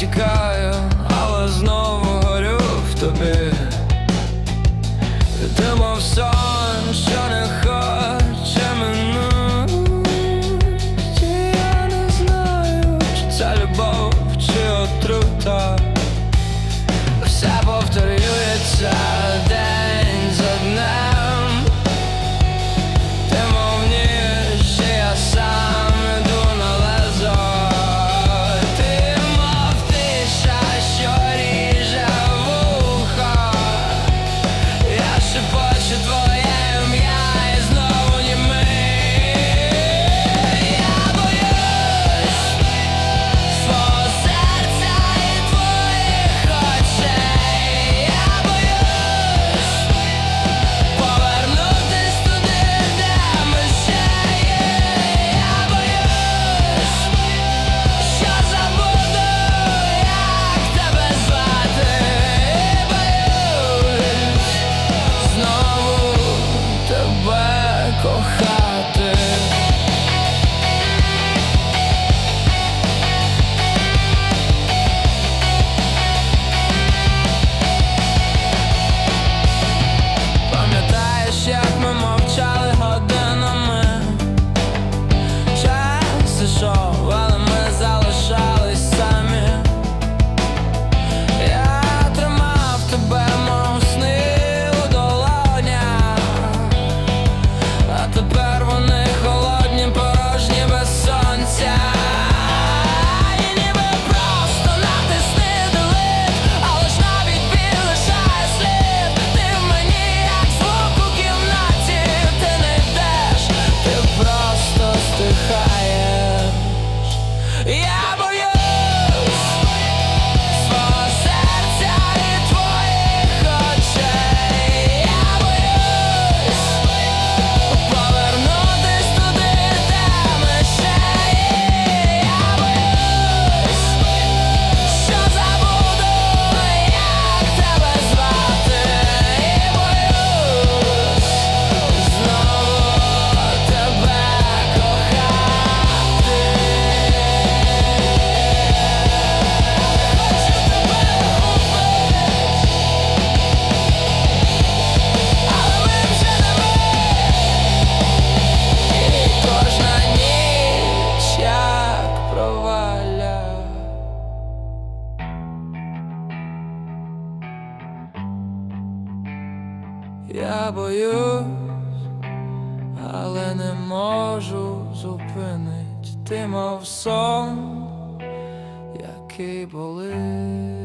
тікаю, але знову горю в тобі. Ти мов сон, що не хоче минуть І Я не знаю, чи це любов, чи отрута. Все повторюється. я боюсь, але не можу зупинить, ти мов сон, який болить.